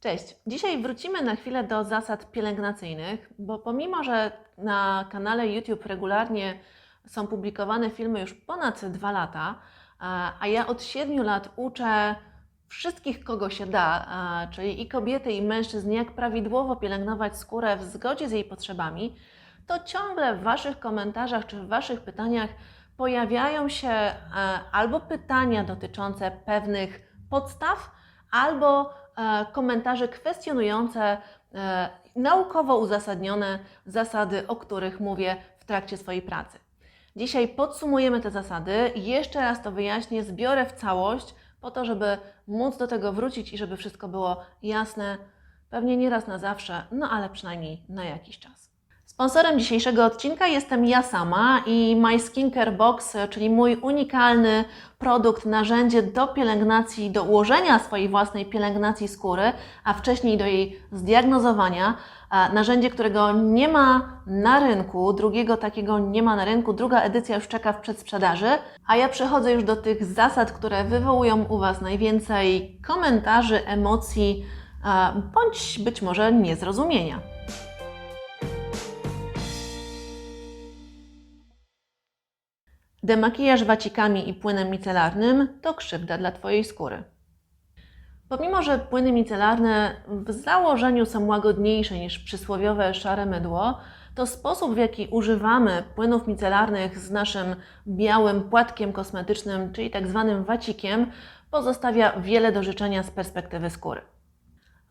Cześć. Dzisiaj wrócimy na chwilę do zasad pielęgnacyjnych, bo pomimo, że na kanale YouTube regularnie są publikowane filmy już ponad dwa lata, a ja od 7 lat uczę wszystkich, kogo się da, czyli i kobiety, i mężczyzn, jak prawidłowo pielęgnować skórę w zgodzie z jej potrzebami, to ciągle w Waszych komentarzach czy w Waszych pytaniach pojawiają się albo pytania dotyczące pewnych podstaw, albo komentarze kwestionujące e, naukowo uzasadnione zasady, o których mówię w trakcie swojej pracy. Dzisiaj podsumujemy te zasady, jeszcze raz to wyjaśnię, zbiorę w całość, po to, żeby móc do tego wrócić i żeby wszystko było jasne, pewnie nie raz na zawsze, no ale przynajmniej na jakiś czas. Sponsorem dzisiejszego odcinka jestem ja sama i My Skincare Box, czyli mój unikalny produkt, narzędzie do pielęgnacji, do ułożenia swojej własnej pielęgnacji skóry, a wcześniej do jej zdiagnozowania. Narzędzie, którego nie ma na rynku, drugiego takiego nie ma na rynku, druga edycja już czeka w przedsprzedaży, a ja przechodzę już do tych zasad, które wywołują u Was najwięcej komentarzy, emocji, bądź być może niezrozumienia. Demakijaż wacikami i płynem micelarnym to krzywda dla Twojej skóry. Pomimo, że płyny micelarne w założeniu są łagodniejsze niż przysłowiowe szare mydło, to sposób, w jaki używamy płynów micelarnych z naszym białym płatkiem kosmetycznym, czyli tak zwanym wacikiem, pozostawia wiele do życzenia z perspektywy skóry.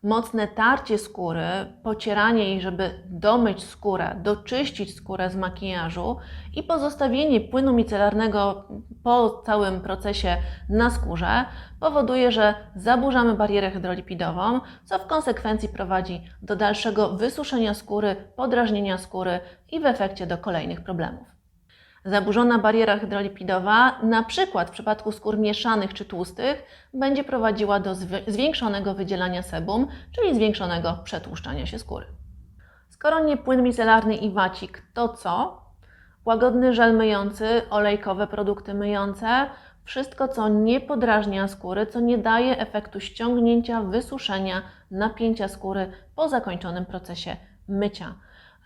Mocne tarcie skóry, pocieranie jej, żeby domyć skórę, doczyścić skórę z makijażu i pozostawienie płynu micelarnego po całym procesie na skórze powoduje, że zaburzamy barierę hydrolipidową, co w konsekwencji prowadzi do dalszego wysuszenia skóry, podrażnienia skóry i w efekcie do kolejnych problemów. Zaburzona bariera hydrolipidowa, na przykład w przypadku skór mieszanych czy tłustych, będzie prowadziła do zwi- zwiększonego wydzielania sebum, czyli zwiększonego przetłuszczania się skóry. Skoro nie płyn micelarny i wacik, to co? Łagodny żel myjący, olejkowe produkty myjące, wszystko co nie podrażnia skóry, co nie daje efektu ściągnięcia, wysuszenia, napięcia skóry po zakończonym procesie mycia.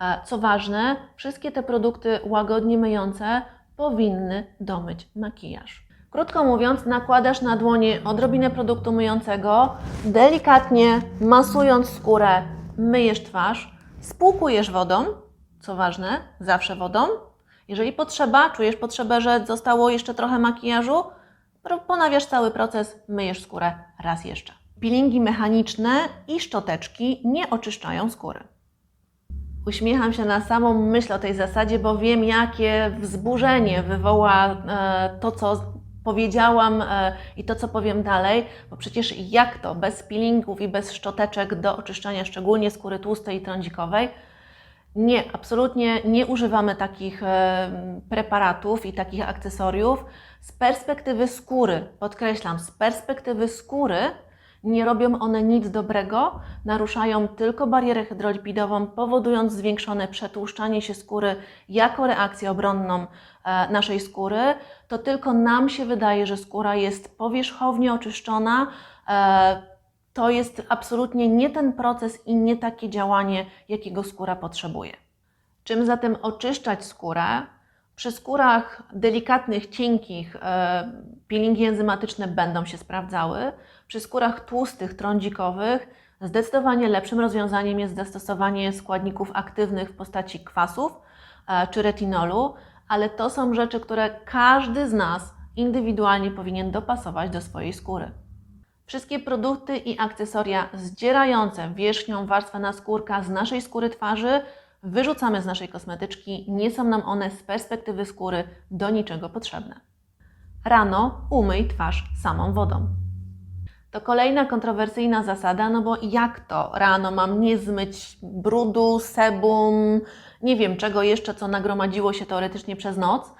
E, Co ważne, wszystkie te produkty łagodnie myjące powinny domyć makijaż. Krótko mówiąc, nakładasz na dłonie odrobinę produktu myjącego, delikatnie masując skórę, myjesz twarz, spłukujesz wodą, co ważne, zawsze wodą. Jeżeli potrzeba, czujesz potrzebę, że zostało jeszcze trochę makijażu, ponawiasz cały proces, myjesz skórę raz jeszcze. Peelingi mechaniczne i szczoteczki nie oczyszczają skóry. Uśmiecham się na samą myśl o tej zasadzie, bo wiem, jakie wzburzenie wywoła e, to, co powiedziałam e, i to, co powiem dalej, bo przecież jak to bez peelingów i bez szczoteczek do oczyszczania szczególnie skóry tłustej i trądzikowej? Nie, absolutnie nie używamy takich e, preparatów i takich akcesoriów. Z perspektywy skóry, podkreślam, z perspektywy skóry nie robią one nic dobrego, naruszają tylko barierę hydrolipidową, powodując zwiększone przetłuszczanie się skóry jako reakcję obronną e, naszej skóry. To tylko nam się wydaje, że skóra jest powierzchownie oczyszczona. E, to jest absolutnie nie ten proces i nie takie działanie, jakiego skóra potrzebuje. Czym zatem oczyszczać skórę? Przy skórach delikatnych, cienkich e, peelingi enzymatyczne będą się sprawdzały. Przy skórach tłustych, trądzikowych zdecydowanie lepszym rozwiązaniem jest zastosowanie składników aktywnych w postaci kwasów e, czy retinolu, ale to są rzeczy, które każdy z nas indywidualnie powinien dopasować do swojej skóry. Wszystkie produkty i akcesoria zdzierające wierzchnią warstwę naskórka z naszej skóry twarzy wyrzucamy z naszej kosmetyczki, nie są nam one z perspektywy skóry do niczego potrzebne. Rano umyj twarz samą wodą. To kolejna kontrowersyjna zasada, no bo jak to rano mam nie zmyć brudu, sebum, nie wiem czego jeszcze, co nagromadziło się teoretycznie przez noc.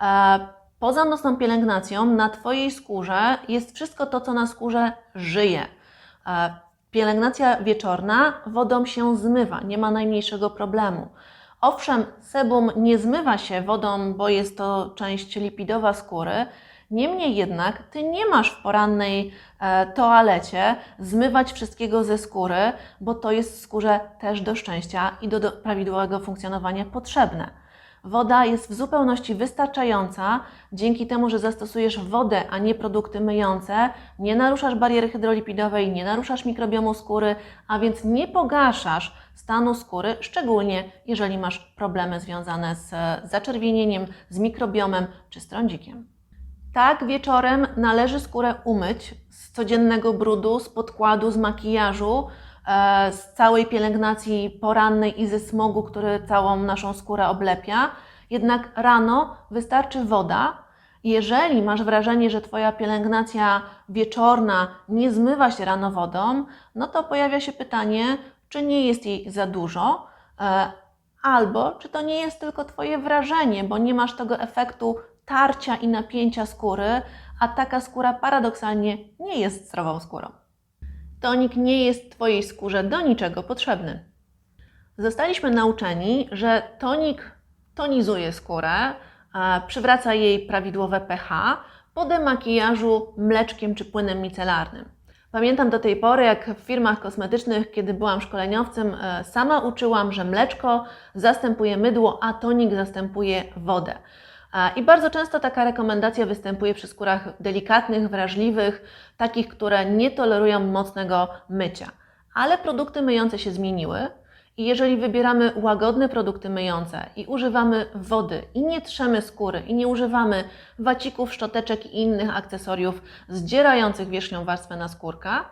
E, Poza nocną pielęgnacją na Twojej skórze jest wszystko to, co na skórze żyje. Pielęgnacja wieczorna wodą się zmywa, nie ma najmniejszego problemu. Owszem, sebum nie zmywa się wodą, bo jest to część lipidowa skóry, Niemniej jednak Ty nie masz w porannej e, toalecie zmywać wszystkiego ze skóry, bo to jest skórze też do szczęścia i do, do prawidłowego funkcjonowania potrzebne. Woda jest w zupełności wystarczająca dzięki temu, że zastosujesz wodę, a nie produkty myjące, nie naruszasz bariery hydrolipidowej, nie naruszasz mikrobiomu skóry, a więc nie pogarszasz stanu skóry, szczególnie jeżeli masz problemy związane z zaczerwienieniem, z mikrobiomem czy z trądzikiem. Tak, wieczorem należy skórę umyć z codziennego brudu, z podkładu, z makijażu, z całej pielęgnacji porannej i ze smogu, który całą naszą skórę oblepia. Jednak rano wystarczy woda. Jeżeli masz wrażenie, że Twoja pielęgnacja wieczorna nie zmywa się rano wodą, no to pojawia się pytanie, czy nie jest jej za dużo, e, albo czy to nie jest tylko Twoje wrażenie, bo nie masz tego efektu tarcia i napięcia skóry, a taka skóra paradoksalnie nie jest zdrową skórą. Tonik nie jest Twojej skórze do niczego potrzebny. Zostaliśmy nauczeni, że tonik tonizuje skórę, przywraca jej prawidłowe pH po demakijażu mleczkiem czy płynem micelarnym. Pamiętam do tej pory, jak w firmach kosmetycznych, kiedy byłam szkoleniowcem, e, sama uczyłam, że mleczko zastępuje mydło, a tonik zastępuje wodę. I bardzo często taka rekomendacja występuje przy skórach delikatnych, wrażliwych, takich, które nie tolerują mocnego mycia. Ale produkty myjące się zmieniły i jeżeli wybieramy łagodne produkty myjące i używamy wody i nie trzemy skóry i nie używamy wacików, szczoteczek i innych akcesoriów zdzierających wierzchnią warstwę naskórka,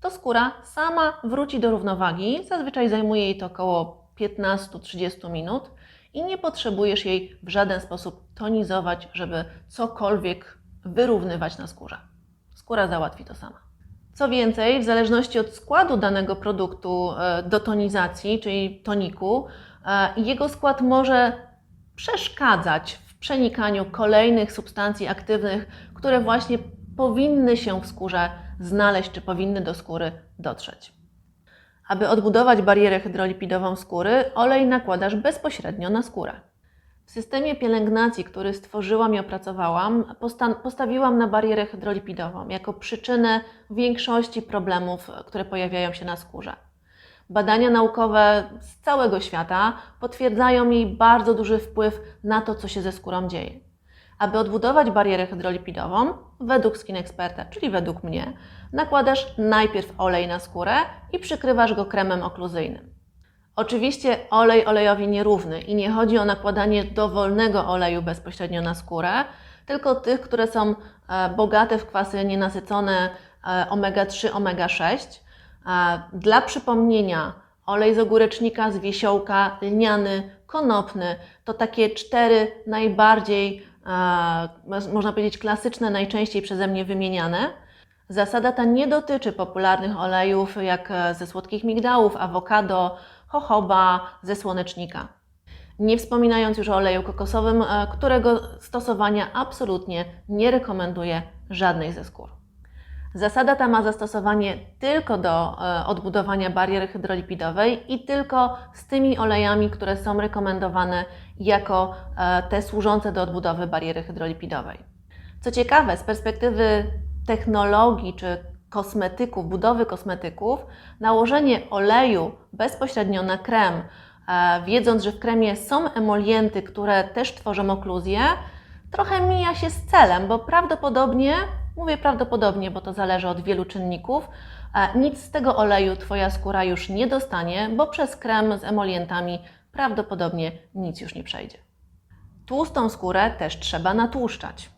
to skóra sama wróci do równowagi. Zazwyczaj zajmuje jej to około 15-30 minut i nie potrzebujesz jej w żaden sposób tonizować, żeby cokolwiek wyrównywać na skórze. Skóra załatwi to sama. Co więcej, w zależności od składu danego produktu e, do tonizacji, czyli toniku, e, jego skład może przeszkadzać w przenikaniu kolejnych substancji aktywnych, które właśnie powinny się w skórze znaleźć, czy powinny do skóry dotrzeć. Aby odbudować barierę hydrolipidową skóry, olej nakładasz bezpośrednio na skórę. W systemie pielęgnacji, który stworzyłam i opracowałam, postawiłam na barierę hydrolipidową jako przyczynę większości problemów, które pojawiają się na skórze. Badania naukowe z całego świata potwierdzają jej bardzo duży wpływ na to, co się ze skórą dzieje. Aby odbudować barierę hydrolipidową, według Skin Experta, czyli według mnie, nakładasz najpierw olej na skórę i przykrywasz go kremem okluzyjnym. Oczywiście olej olejowi nierówny i nie chodzi o nakładanie dowolnego oleju bezpośrednio na skórę, tylko tych, które są e, bogate w kwasy nienasycone e, omega-3, omega-6. E, dla przypomnienia, olej z ogórecznika, z wiesiołka, lniany, konopny to takie cztery najbardziej, można powiedzieć, klasyczne, najczęściej przeze mnie wymieniane. Zasada ta nie dotyczy popularnych olejów jak ze słodkich migdałów, awokado, jojoba, ze słonecznika. Nie wspominając już o oleju kokosowym, e, którego stosowania absolutnie nie rekomenduję żadnej ze skór. Zasada ta ma zastosowanie tylko do e, odbudowania bariery hydrolipidowej i tylko z tymi olejami, które są rekomendowane jako e, te służące do odbudowy bariery hydrolipidowej. Co ciekawe, z perspektywy technologii czy kosmetyków, budowy kosmetyków, nałożenie oleju bezpośrednio na krem, e, wiedząc, że w kremie są emolienty, które też tworzą okluzję, trochę mija się z celem, bo prawdopodobnie, mówię prawdopodobnie, bo to zależy od wielu czynników, e, nic z tego oleju Twoja skóra już nie dostanie, bo przez krem z emolientami prawdopodobnie nic już nie przejdzie. Tłustą skórę też trzeba natłuszczać.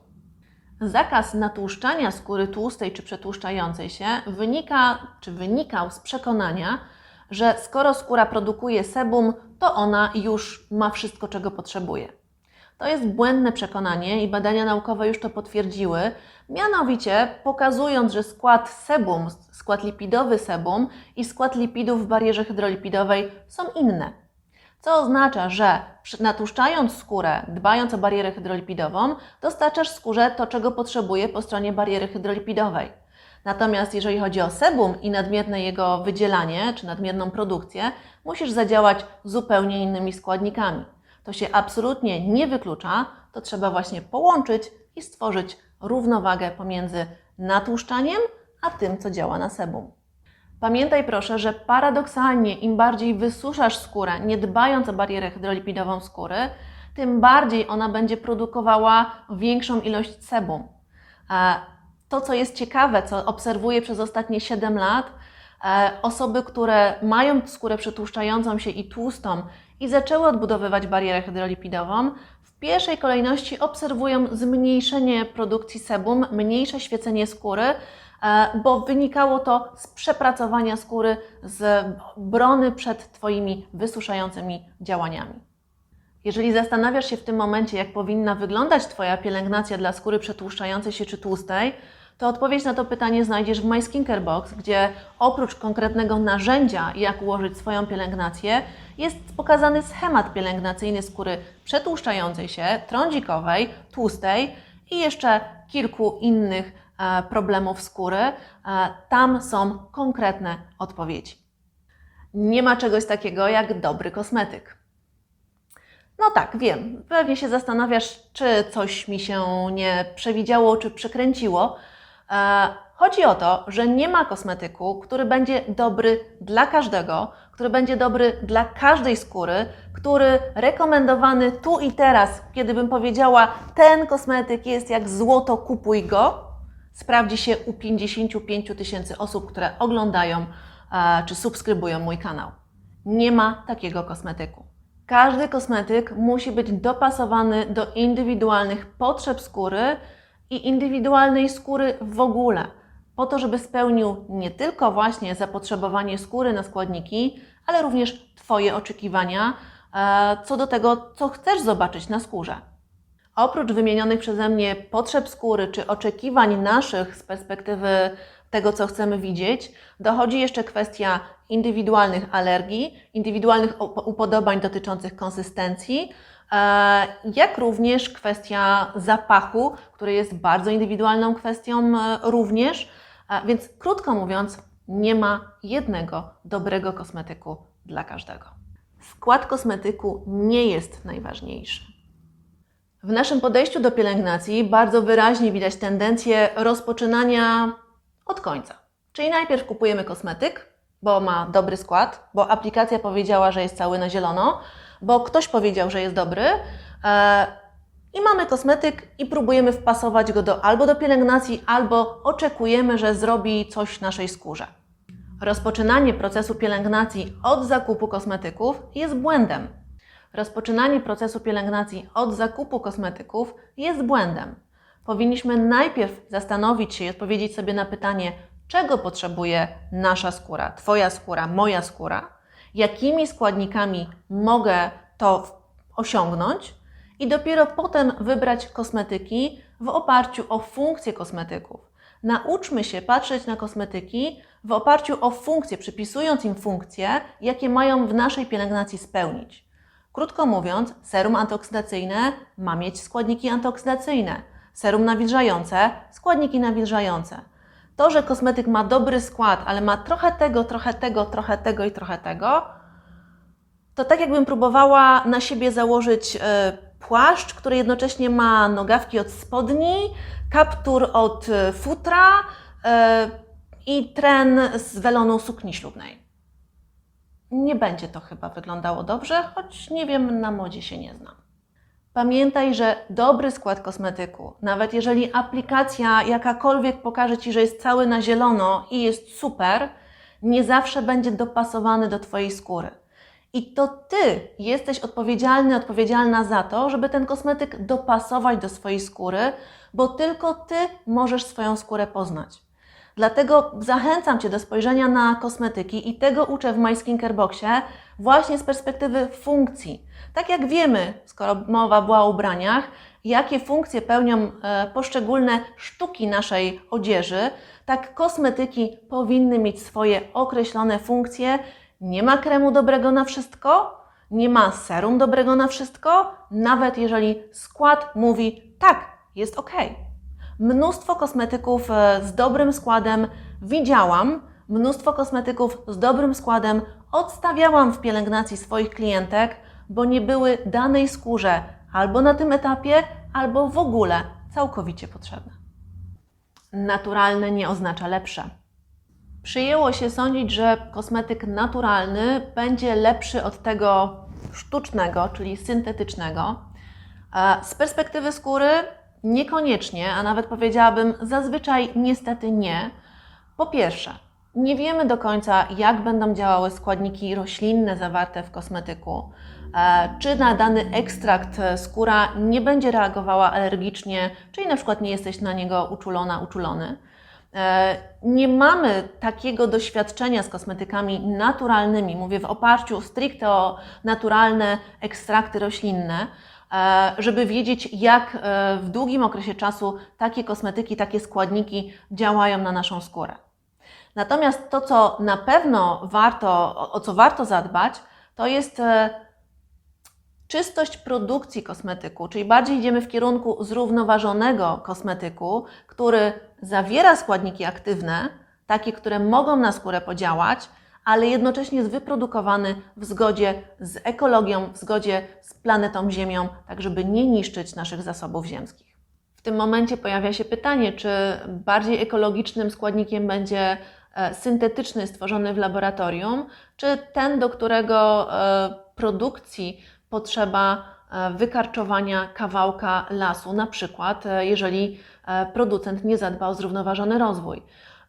Zakaz natłuszczania skóry tłustej czy przetłuszczającej się wynika, czy wynikał z przekonania, że skoro skóra produkuje sebum, to ona już ma wszystko, czego potrzebuje. To jest błędne przekonanie i badania naukowe już to potwierdziły, mianowicie pokazując, że skład sebum, skład lipidowy sebum i skład lipidów w barierze hydrolipidowej są inne co oznacza, że natłuszczając skórę, dbając o barierę hydrolipidową, dostarczasz skórze to, czego potrzebuje po stronie bariery hydrolipidowej. Natomiast jeżeli chodzi o sebum i nadmierne jego wydzielanie czy nadmierną produkcję, musisz zadziałać zupełnie innymi składnikami. To się absolutnie nie wyklucza, to trzeba właśnie połączyć i stworzyć równowagę pomiędzy natłuszczaniem a tym, co działa na sebum. Pamiętaj proszę, że paradoksalnie im bardziej wysuszasz skórę, nie dbając o barierę hydrolipidową skóry, tym bardziej ona będzie produkowała większą ilość sebum. E, To, co jest ciekawe, co obserwuję przez ostatnie 7 lat, e, osoby, które mają skórę przetłuszczającą się i tłustą i zaczęły odbudowywać barierę hydrolipidową, w pierwszej kolejności obserwują zmniejszenie produkcji sebum, mniejsze świecenie skóry, e, bo wynikało to z przepracowania skóry, z brony przed Twoimi wysuszającymi działaniami. Jeżeli zastanawiasz się w tym momencie, jak powinna wyglądać Twoja pielęgnacja dla skóry przetłuszczającej się czy tłustej, to odpowiedź na to pytanie znajdziesz w My Skincare Box, gdzie oprócz konkretnego narzędzia, jak ułożyć swoją pielęgnację, jest pokazany schemat pielęgnacyjny skóry przetłuszczającej się, trądzikowej, tłustej i jeszcze kilku innych e, problemów skóry. E, tam są konkretne odpowiedzi. Nie ma czegoś takiego jak dobry kosmetyk. No tak, wiem. Pewnie się zastanawiasz, czy coś mi się nie przewidziało, czy przekręciło. E, Chodzi o to, że nie ma kosmetyku, który będzie dobry dla każdego, który będzie dobry dla każdej skóry, który rekomendowany tu i teraz, kiedy bym powiedziała, ten kosmetyk jest jak złoto, kupuj go, sprawdzi się u 55 tysięcy osób, które oglądają e, czy subskrybują mój kanał. Nie ma takiego kosmetyku. Każdy kosmetyk musi być dopasowany do indywidualnych potrzeb skóry i indywidualnej skóry w ogóle, po to, żeby spełnił nie tylko właśnie zapotrzebowanie skóry na składniki, ale również Twoje oczekiwania e, co do tego, co chcesz zobaczyć na skórze. Oprócz wymienionych przeze mnie potrzeb skóry czy oczekiwań naszych z perspektywy tego, co chcemy widzieć, dochodzi jeszcze kwestia indywidualnych alergii, indywidualnych up- upodobań dotyczących konsystencji, jak również kwestia zapachu, który jest bardzo indywidualną kwestią e, również. E, Więc krótko mówiąc, nie ma jednego dobrego kosmetyku dla każdego. Skład kosmetyku nie jest najważniejszy. W naszym podejściu do pielęgnacji bardzo wyraźnie widać tendencję rozpoczynania od końca. Czyli najpierw kupujemy kosmetyk, bo ma dobry skład, bo aplikacja powiedziała, że jest cały na zielono, bo ktoś powiedział, że jest dobry. e, I mamy kosmetyk i próbujemy wpasować go do, albo do pielęgnacji, albo oczekujemy, że zrobi coś naszej skórze. Rozpoczynanie procesu pielęgnacji od zakupu kosmetyków jest błędem. Rozpoczynanie procesu pielęgnacji od zakupu kosmetyków jest błędem. Powinniśmy najpierw zastanowić się i odpowiedzieć sobie na pytanie, czego potrzebuje nasza skóra, Twoja skóra, moja skóra, jakimi składnikami mogę to osiągnąć i dopiero potem wybrać kosmetyki w oparciu o funkcje kosmetyków. Nauczmy się patrzeć na kosmetyki w oparciu o funkcje, przypisując im funkcje, jakie mają w naszej pielęgnacji spełnić. Krótko mówiąc, serum antyoksydacyjne ma mieć składniki antyoksydacyjne, serum nawilżające składniki nawilżające. To, że kosmetyk ma dobry skład, ale ma trochę tego, trochę tego, trochę tego i trochę tego, to tak jakbym próbowała na siebie założyć e, płaszcz, który jednocześnie ma nogawki od spodni, kaptur od e, futra e, i tren z welonu sukni ślubnej. Nie będzie to chyba wyglądało dobrze, choć nie wiem, na modzie się nie znam. Pamiętaj, że dobry skład kosmetyku, nawet jeżeli aplikacja jakakolwiek pokaże Ci, że jest cały na zielono i jest super, nie zawsze będzie dopasowany do Twojej skóry. I to Ty jesteś odpowiedzialny, odpowiedzialna za to, żeby ten kosmetyk dopasować do swojej skóry, bo tylko Ty możesz swoją skórę poznać. Dlatego zachęcam Cię do spojrzenia na kosmetyki i tego uczę w My Skincare Boxie właśnie z perspektywy funkcji. Tak jak wiemy, skoro mowa była o ubraniach, jakie funkcje pełnią e, poszczególne sztuki naszej odzieży, tak kosmetyki powinny mieć swoje określone funkcje. Nie ma kremu dobrego na wszystko, nie ma serum dobrego na wszystko, nawet jeżeli skład mówi tak, jest ok. Mnóstwo kosmetyków e, z dobrym składem widziałam, mnóstwo kosmetyków z dobrym składem odstawiałam w pielęgnacji swoich klientek, bo nie były danej skórze albo na tym etapie, albo w ogóle całkowicie potrzebne. naturalne nie oznacza lepsze. Przyjęło się sądzić, że kosmetyk naturalny będzie lepszy od tego sztucznego, czyli syntetycznego. E, Z perspektywy skóry niekoniecznie, a nawet powiedziałabym zazwyczaj niestety nie. Po pierwsze, nie wiemy do końca, jak będą działały składniki roślinne zawarte w kosmetyku. E, Czy na dany ekstrakt e, skóra nie będzie reagowała alergicznie, czyli na przykład nie jesteś na niego uczulona, uczulony. E, Nie mamy takiego doświadczenia z kosmetykami naturalnymi, mówię w oparciu stricte o naturalne ekstrakty roślinne, żeby wiedzieć, jak e, w długim okresie czasu takie kosmetyki, takie składniki działają na naszą skórę. Natomiast to, co na pewno warto, o- o co warto zadbać, to jest e, czystość produkcji kosmetyku, czyli bardziej idziemy w kierunku zrównoważonego kosmetyku, który zawiera składniki aktywne, takie, które mogą na skórę podziałać, ale jednocześnie jest wyprodukowany w zgodzie z ekologią, w zgodzie z planetą Ziemią, tak żeby nie niszczyć naszych zasobów ziemskich. W tym momencie pojawia się pytanie, czy bardziej ekologicznym składnikiem będzie e, syntetyczny stworzony w laboratorium, czy ten, do którego e, produkcji potrzeba e, wykarczowania kawałka lasu, na przykład jeżeli producent nie zadba o zrównoważony rozwój.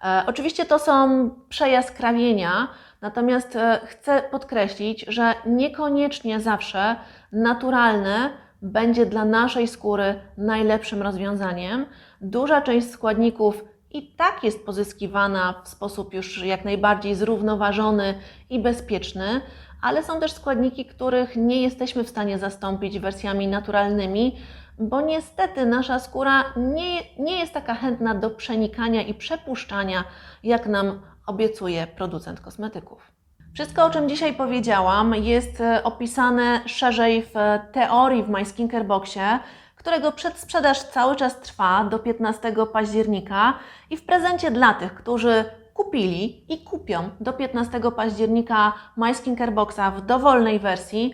E, Oczywiście to są przejaskrawienia, natomiast e, chcę podkreślić, że niekoniecznie zawsze naturalne będzie dla naszej skóry najlepszym rozwiązaniem. Duża część składników i tak jest pozyskiwana w sposób już jak najbardziej zrównoważony i bezpieczny, ale są też składniki, których nie jesteśmy w stanie zastąpić wersjami naturalnymi, bo niestety nasza skóra nie, nie jest taka chętna do przenikania i przepuszczania, jak nam obiecuje producent kosmetyków. Wszystko, o czym dzisiaj powiedziałam, jest e, opisane szerzej w e, teorii w My Skincare Boxie, którego przedsprzedaż cały czas trwa do 15 października i w prezencie dla tych, którzy kupili i kupią do 15 października My Skincare Boxa w dowolnej wersji,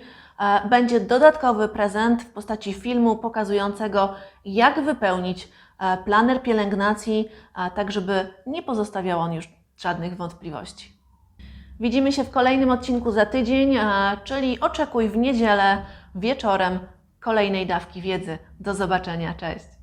będzie dodatkowy prezent w postaci filmu pokazującego, jak wypełnić e, planer pielęgnacji, e, tak żeby nie pozostawiał on już żadnych wątpliwości. Widzimy się w kolejnym odcinku za tydzień, e, czyli oczekuj w niedzielę wieczorem kolejnej dawki wiedzy. Do zobaczenia, cześć!